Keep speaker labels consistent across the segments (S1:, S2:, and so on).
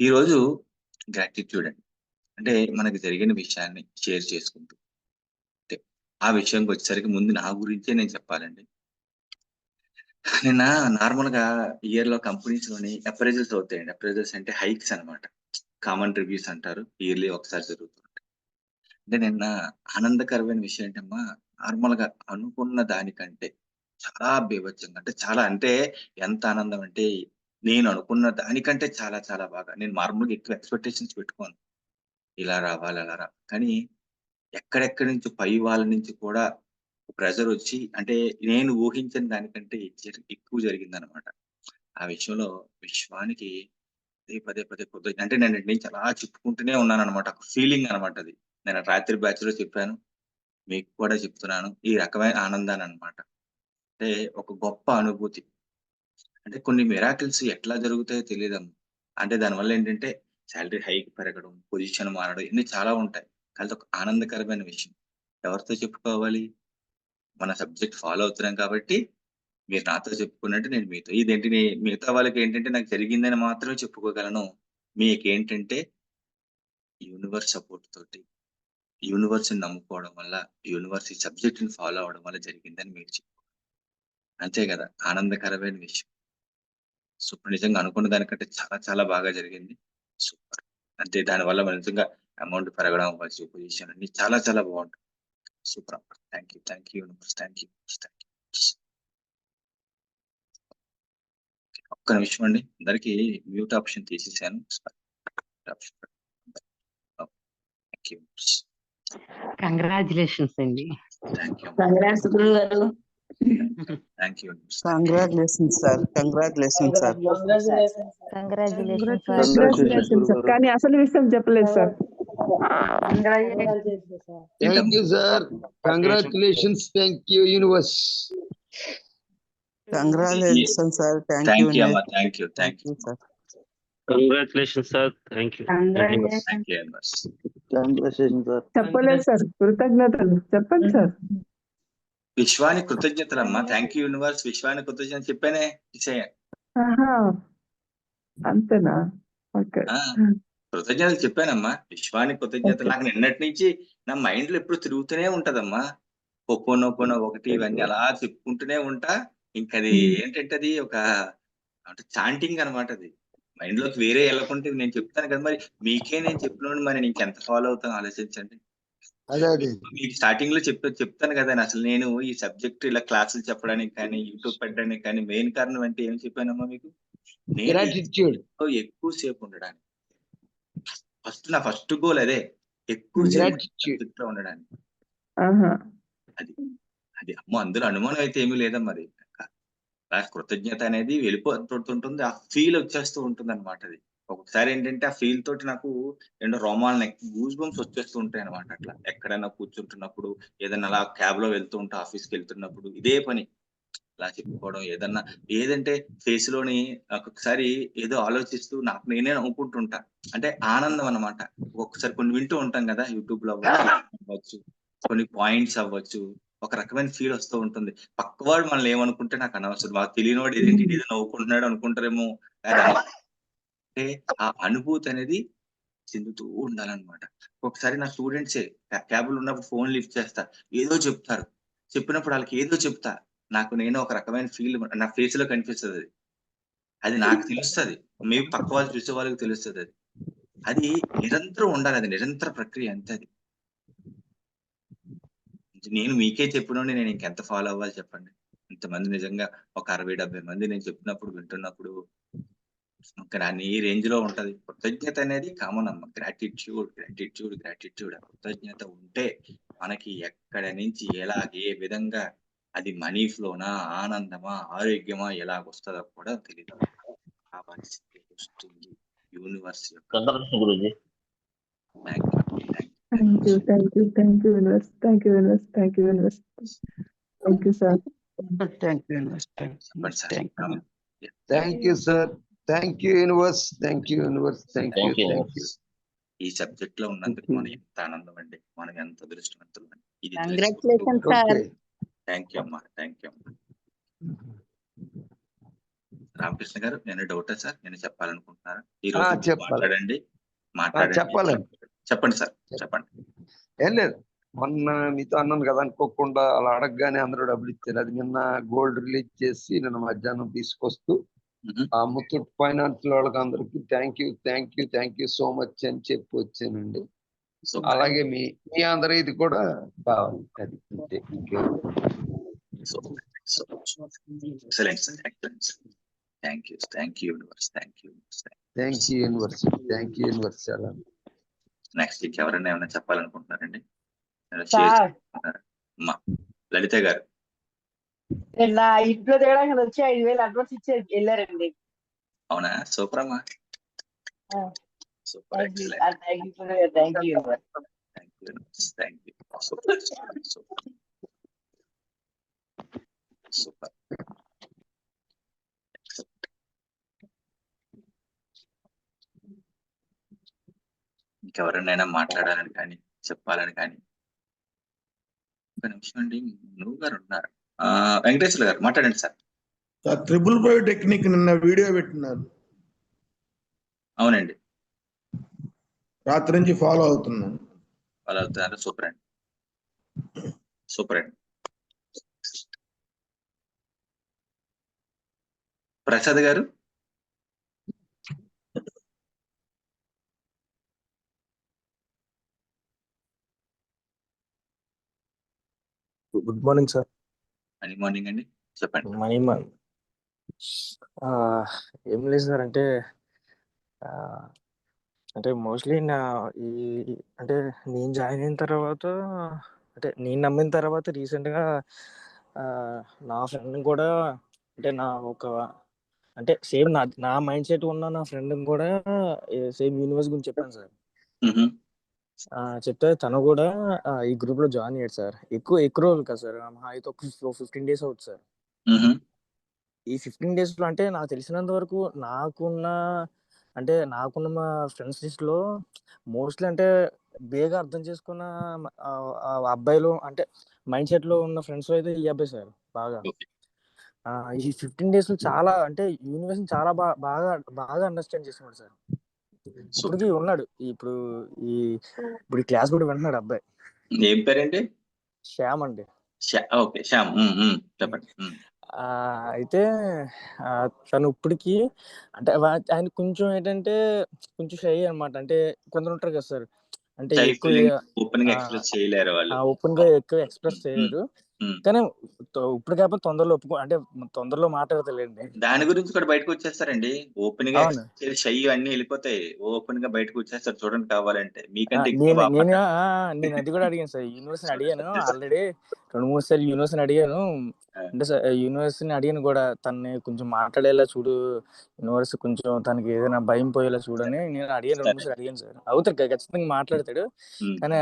S1: ఈరోజు గ్రాటిట్యూడ్ అండి. అంటే మనకి జరిగిన విషయాన్ని షేర్ చేసుకుంటూ. అంటే ఆ విషయంకి వచ్చేసరికి ముందు నా గురించే నేను చెప్పాలండి. నిన్న నార్మల్‌గా ఇయర్‌లో కంపెనీస్‌లోని అప్రైజల్స్ అవుతాయండి. అప్రైజల్స్ అంటే హైక్స్ అన్నమాట. కామన్ రివ్యూస్ అంటారు. ఇయర్‌లీ ఒకసారి జరుగుతుంటాయి అంటే నిన్న ఆనందకరమైన విషయం ఏంటమ్మా నార్మల్‌గా అనుకున్న దానికంటే చాలా బీభత్సంగా అంటే చాలా అంటే ఎంత ఆనందం అంటే నేను అనుకున్న దానికంటే చాలా చాలా బాగా నేను నార్మల్‌గా ఎక్కువ ఎక్స్‌పెక్టేషన్స్ పెట్టుకోను. ఇలా రావాలి అలా రా కానీ ఎక్కడెక్కడి నుంచి పై వాళ్ళ నుంచి కూడా ప్రెజర్ వచ్చి అంటే నేను ఊహించిన దానికంటే ఎక్కువ జరిగిందనమాట. ఆ విషయంలో విశ్వానికి పదే పదే పదే పొద్దు అంటే నేను నుంచి అలా చెప్పుకుంటూనే ఉన్నాననమాట. ఒక ఫీలింగ్ అనమాట అది. నేను రాత్రి బ్యాచ్‌లో చెప్పాను. మీకు కూడా చెప్తున్నాను. ఈ రకమైన ఆనందాన్ని అనమాట అంటే ఒక గొప్ప అనుభూతి. అంటే కొన్ని మిరాకిల్స్ ఎట్లా జరుగుతాయో తెలియదు అంటే దానివల్ల ఏంటంటే శాలరీ హైక్ పెరగడం, పొజిషన్ మారడం ఇన్ని చాలా ఉంటాయి. కానీ ఒక ఆనందకరమైన విషయం. ఎవరితో చెప్పుకోవాలి? మన సబ్జెక్ట్ ఫాలో అవుతున్నాం కాబట్టి మీరు నాతో చెప్పుకున్నట్టు నేను మీతో. ఇదేంటి మిగతా వాళ్ళకి ఏంటంటే నాకు జరిగిందని మాత్రమే చెప్పుకోగలను. మీకేంటంటే యూనివర్స్ సపోర్ట్ తోటి యూనివర్స్‌ని నమ్ముకోవడం వల్ల, యూనివర్స్ ఈ సబ్జెక్ట్‌ని ఫాలో అవ్వడం వల్ల జరిగిందని మీరు చెప్పు అంతే కదా ఆనందకరమైన విషయం. సూపర్ నిజంగా అనుకున్న దానికంటే చాలా చాలా బాగా జరిగింది. సూపర్. అంటే దానివల్ల మనం నిజంగా అమౌంట్ పెరగడం అవ్వచ్చు, పొజిషన్ అన్ని చాలా చాలా బావుంటుంది. సూపర్ అమ్మా. Thank you. Thank you universe. Thank you. Thank you. ఒక్క నిమిషం అండి. అందరికి మ్యూట్ ఆప్షన్ తీసేసాను.
S2: కంగ్రాచులేషన్స్ అండి.
S1: Thank you.
S3: కంగ్రాట్స్ గురుగారు
S1: thank you.
S4: Congratulations sir congratulations sir
S5: congratulation
S6: congratulations sir కానీ అసలు విషయం చెప్పలేదు sir
S7: thank you sir congratulations thank you universe
S4: congratulation sir thank you
S1: thank you అమ్మా. Thank you. Thank you.
S4: Sir
S8: congratulation sir thank you
S1: thank you universe.
S7: Congratulation sir
S6: చెప్పలేదు sir కృతజ్ఞతలు చెప్పండి sir
S1: విశ్వానికి కృతజ్ఞతలమ్మా. Thank you universe. విశ్వానికి కృతజ్ఞతలు చెప్పానే. ఇచ్చేయ.
S6: అంతేనా!
S1: కృతజ్ఞతలు చెప్పానమ్మా. విశ్వానికి కృతజ్ఞతలు నాకు నిన్నటి నుంచి నా మైండ్‌లో ఎప్పుడు తిరుగుతూనే ఉంటదమ్మా. ఒప్పొనొప్పొనో ఒకటి ఇవన్నీ అలా చెప్పుకుంటూనే ఉంటా. ఇంకది ఏంటంటే అది ఒక అంటే చాంటింగ్ అన్నమాట అది. మైండ్‌లోకి వేరే ఎళ్ళకుంటే నేను చెప్తాను కదా! మరి మీకే నేను చెప్పినోడిని మరి నేను ఇంకెంత ఫాలో అవుతానో ఆలోచించండి. మీకు స్టార్టింగ్‌లో చెప్ప చెప్తాను కదా! అసలు నేను ఈ సబ్జెక్ట్ ఇలా క్లాసులు చెప్పడానికి కానీ, యూట్యూబ్ పెట్టడానికి కానీ మెయిన్ కారణం అంటే ఏం చెప్పానమ్మా మీకు?
S7: గ్రాటిట్యూడ్
S1: ఎక్కువ సేపు ఉండడానికి. ఫస్ట్ నా ఫస్ట్ గోల్ అదే. ఎక్కువ సేపు ఉండడానికి. అది. అది అమ్మో! అందులో అనుమానం అయితే ఏమీ లేదమ్మా అది. ఆ కృతజ్ఞత అనేది వెళ్ళిపోతుంటుంది. ఆ ఫీల్ వచ్చేస్తూ ఉంటుందన్నమాట అది. ఒక్కొక్కసారి ఏంటంటే ఆ ఫీల్ తోటి నాకు ఏంటో రోమాలు గూస్ బంప్స్ వచ్చేస్తూ ఉంటాయన్నమాట అట్లా. ఎక్కడైనా కూర్చుంటున్నప్పుడు, ఏదైనా అలా క్యాబ్లో వెళ్తూ ఉంటే ఆఫీస్‌కి వెళ్తున్నప్పుడు ఇదే పని. ఇలా చెప్పుకోవడం ఏదన్నా ఏదంటే ఫేస్లోని ఒక్కొక్కసారి ఏదో ఆలోచిస్తూ నాకు నేనే నవ్వుకుంటుంటా. అంటే ఆనందం అన్నమాట. ఒక్కొక్కసారి కొన్ని వింటూ ఉంటాం కదా! యూట్యూబ్‌లో అవ్వచ్చు, అవ్వచ్చు. కొన్ని పాయింట్స్ అవ్వచ్చు. ఒక రకమైన ఫీల్ వస్తూ ఉంటుంది. పక్కవాడు మనల్ని ఏమనుకుంటే నాకు అనవసరం. మాకు తెలియనివాడు ఏదంటే ఏదో నవ్వుకుంటున్నాడు అనుకుంటారేమో అంటే ఆ అనుభూతి అనేది చెందుతూ ఉండాలన్నమాట. ఒకసారి నా స్టూడెంట్సే క్యా ఉన్నప్పుడు ఫోన్ లిఫ్ట్ చేస్తా. ఏదో చెప్తారు. చెప్పినప్పుడు వాళ్ళకి ఏదో చెప్తా. నాకు నేను ఒక రకమైన ఫీల్ నా ఫేస్లో కనిపిస్తుంది అది నాకు తెలుస్తుంది మేబీ పక్క వాళ్ళు చూసే వాళ్ళకి తెలుస్తుంది అది నిరంతరం ఉండాలి. అది నిరంతర ప్రక్రియ అంతే అది. నేను మీకే చెప్పినండి నేను ఇంకెంత ఫాలో అవ్వాలి చెప్పండి. ఇంతమంది నిజంగా ఒక 60, 70 మంది నేను చెప్పినప్పుడు వింటున్నప్పుడు ఇంకా నా ఈ రేంజ్‌లో ఉంటది. కృతజ్ఞత అనేది కామన్ అమ్మ. గ్రాటిట్యూడ్, గ్రాటిట్యూడ్, గ్రాటిట్యూడ్ కృతజ్ఞత ఉంటే మనకి ఎక్కడ నుంచి ఎలా ఏ విధంగా అది మనీ ఫ్లోనా, ఆనందమా, ఆరోగ్యమా ఎలాగొస్తదో కూడా తెలీదు. ఆ పరిస్థితి వస్తుంది. యూనివర్స్ యొక్క
S6: thank you thank you thank you universe thank you universe thank you universe thank you sir
S4: you universe. Thank you
S7: sir thank you universe thank you universe thank you
S8: thank you
S1: ఈ సబ్జెక్ట్లో ఉన్నందుకు మనం ఎంత ఆనందం అండి. మనం ఎంత అదృష్టవంతులం అండి. ఇది
S5: congratulation sir
S7: okay
S1: thank you అమ్మా. థ్యాంక్ యూ అమ్మా. రామకృష్ణ గారు నేను డౌటా సార్ నేను చెప్పాలనుకుంటున్నారా? ఈ రోజు
S7: చెప్పాలి.
S1: మాట్లాడండి. మాట్లాడండి
S7: చెప్పాలండి.
S1: చెప్పండి సార్ చెప్పండి.
S7: ఏం లేదు. మొన్న మీతో అన్నాను కదా అనుకోకుండా అలా అడగగానే అందరూ డబ్బులు ఇచ్చారు. అది నిన్న గోల్డ్ రిలీజ్ చేసి నిన్న మధ్యాహ్నం తీసుకొస్తూ. ఆ ముత్తూట్ ఫైనాన్స్ వాళ్ళకి అందరికి thank you thank you thank you so much అని చెప్పి వచ్చానండి.
S1: సో
S7: అలాగే మీ మీ అందరి ఇది కూడా కావాలి. అది అంతే
S1: thank you thank you universe thank you
S7: thank you university thank you university
S1: next week ఎవరైనా ఏమైనా చెప్పాలనుకుంటున్నారండి? లలిత గారు.
S2: నిన్న ఇంట్లో తేడానికి వచ్చి ఐదు వేలు అడ్వాన్స్ ఇచ్చి వెళ్ళారండి
S1: అవునా సూపర్ అమ్మా. Super
S2: thank you thank you
S1: super super super ఇంకెవరినైనా మాట్లాడాలని కానీ చెప్పాలని కానీ ఒక నిమిషం అండి నువ్వు గారు ఉన్నారు. వెంకటేశ్వర గారు మాట్లాడండి sir.
S3: Sir triple five technique నిన్న వీడియో పెట్టినారు.
S1: అవునండి.
S3: రాత్రి నుంచి ఫాలో అవుతున్నాను.
S1: వాళ్ళు అవుతున్నారు. సూపర్ అండి. సూపర్ అండి. Prasad garu?
S9: Good morning sir.
S1: Money morning అండి? చెప్పండి.
S9: మనీ మన్ ఏం లేదు సార్. అంటే అంటే మోస్ట్లీ నా ఈ అంటే నేను జాయిన్ అయిన తర్వాత అంటే నేను నమ్మిన తర్వాత రీసెంట్గా నా ఫ్రెండ్ కూడా అంటే నా ఒక అంటే సేమ్ నా నా మైండ్ సెట్ ఉన్న నా ఫ్రెండ్ కూడా సేమ్ యూనివర్స్ గురించి చెప్పాను సార్. చెప్తే తను కూడా ఈ గ్రూప్లో జాయిన్ అయ్యాడు సార్. ఎక్కువ ఎక్కువ రోజులు కదా సార్. అయితే ఒక ఫిఫ్టీన్ డేస్ అవుతుంది సార్. ఈ ఫిఫ్టీన్ డేస్లో అంటే నాకు తెలిసినంత వరకు నాకున్న అంటే నాకున్న మా ఫ్రెండ్స్ లిస్ట్లో మోస్ట్లీ అంటే బేగా అర్థం చేసుకున్న అబ్బాయిలు అంటే మైండ్ సెట్లో ఉన్న ఫ్రెండ్స్ అయితే ఈ అబ్బాయి సార్ బాగా. ఈ ఫిఫ్టీన్ డేస్లో చాలా అంటే యూనివర్స్ చాలా బాగా బాగా బాగా అండర్స్టాండ్ చేసుకున్నాడు సార్. ఇప్పటికి ఉన్నాడు. ఇప్పుడు ఈ ఇప్పుడు క్లాస్ కూడా వింటున్నాడు అబ్బాయి.
S1: ఏం పేరండి
S9: శ్యామ్ అండి.
S1: ఓకే శ్యామ్. చెప్పండి.
S9: అయితే తను ఇప్పటికి అంటే ఆయన కొంచెం ఏంటంటే కొంచెం షై అన్నమాట. అంటే కొందరు ఉంటారు కదా సార్. అంటే ఎక్కువ
S1: open గా ఎక్స్ప్రెస్ చేయలేరు వాళ్ళు.
S9: ఓపెన్గా ఎక్కువ ఎక్స్ప్రెస్ చేయలేరు. కానీ ఇప్పుడు కాకపోతే తొందరలో ఒప్పుకో అంటే తొందరలో మాట్లాడతలేండి
S1: దాని గురించి కూడా బయటకు వచ్చేస్తారండి.
S9: ఓపెన్గా
S1: షై అన్ని వెళ్ళిపోతాయి. ఓపెన్గా బయటకు వచ్చేస్తారు చూడండి కావాలంటే. మీకంటే
S9: నేను అది కూడా అడిగాను సార్. యూనివర్సిటీని అడిగాను. ఆల్రెడీ. రెండు మూడు సార్లు యూనివర్సిటీని అడిగాను. అంటే సార్ యూనివర్సిటీని అడిగాను కూడా తనని కొంచెం మాట్లాడేలా చూడు యూనివర్సిటీ కొంచెం తనకి ఏదైనా భయం పోయేలా చూడని నేను అడిగాను రెండు అడిగాను సార్ అవుతాడు ఖ- ఖచ్చితంగా మాట్లాడతాడు. కానీ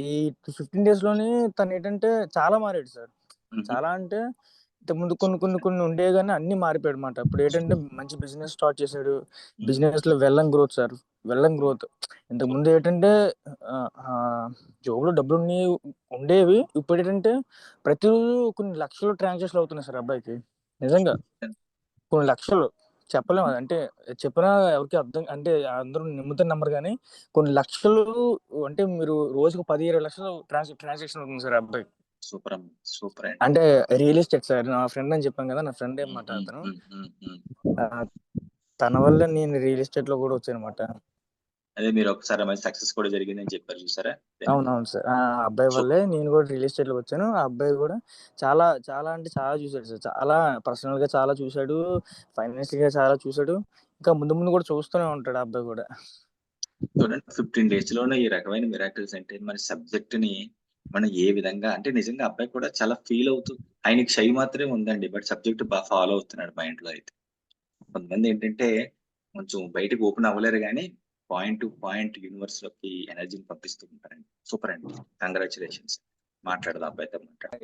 S9: ఈ ఫిఫ్టీన్ డేస్లోనే తను ఏంటంటే చాలా మారాడు సార్. చాలా అంటే ఇంతకు ముందు కొన్ని కొన్ని కొన్ని ఉండే కానీ అన్ని మారిపోయాడు అనమాట ఇప్పుడు ఏంటంటే మంచి బిజినెస్ స్టార్ట్ చేశాడు. బిజినెస్లో వెళ్ళం గ్రోత్ సార్. వెళ్ళం గ్రోత్. ఇంతకు ముందు ఏంటంటే జోబులో డబ్బులు ఉండేవి. ఇప్పుడు ఏంటంటే ప్రతి రోజు కొన్ని లక్షలు ట్రాన్సాక్షన్ అవుతున్నాయి సార్ అబ్బాయికి. నిజంగా. కొన్ని లక్షలు. చెప్పలేము. అంటే చెప్పినా ఎవరికి అర్థం అంటే అందరూ నమ్ముతారు నమ్మరు కానీ కొన్ని లక్షలు అంటే మీరు రోజుకు పది ఇరవై లక్షలు ట్రాన్స్ ట్రాన్సాక్షన్ అవుతుంది సార్ అబ్బాయి.
S1: సూపర్ సూపర్
S9: అంటే రియల్ ఎస్టేట్ సార్ నా ఫ్రెండ్ అని చెప్పాను కదా నా ఫ్రెండ్
S1: మ్,
S9: అతను? తన వల్ల నేను రియల్ ఎస్టేట్లో కూడా వచ్చాను అనమాట
S1: అదే మీరు ఒకసారి మంచి సక్సెస్ కూడా జరిగిందని చెప్పారు చూసారా?
S9: అవునవును సార్. ఆ అబ్బాయి వల్లే నేను కూడా రియల్ ఎస్టేట్లో వచ్చాను. ఆ అబ్బాయి కూడా చాలా చాలా అంటే చాలా చూసాడు సార్. చాలా పర్సనల్గా చాలా చూసాడు ఫైనాన్షియల్గా చాలా చూసాడు ఇంకా ముందు ముందు కూడా చూస్తూనే ఉంటాడు ఆ అబ్బాయి కూడా.
S1: చూడండి ఫిఫ్టీన్ డేస్లోనే ఈ రకమైన మిరాకిల్స్ అంటే మన సబ్జెక్ట్ని మనం ఏ విధంగా అంటే నిజంగా అబ్బాయి కూడా చాలా ఫీల్ అవుతూ ఆయనకి షై మాత్రమే ఉందండి బట్ సబ్జెక్ట్ బాగా ఫాలో అవుతున్నాడు మైండ్లో అయితే. కొంతమంది ఏంటంటే కొంచెం బయటకు ఓపెన్ అవ్వలేరు కానీ పాయింట్ టు పాయింట్ యూనివర్స్లోకి ఎనర్జీని పంపిస్తూ ఉంటారండి. సూపర్ అండి. కంగ్రాచులేషన్స్ మాట్లాడదాం అబ్బాయితో మాట్లాడదాం.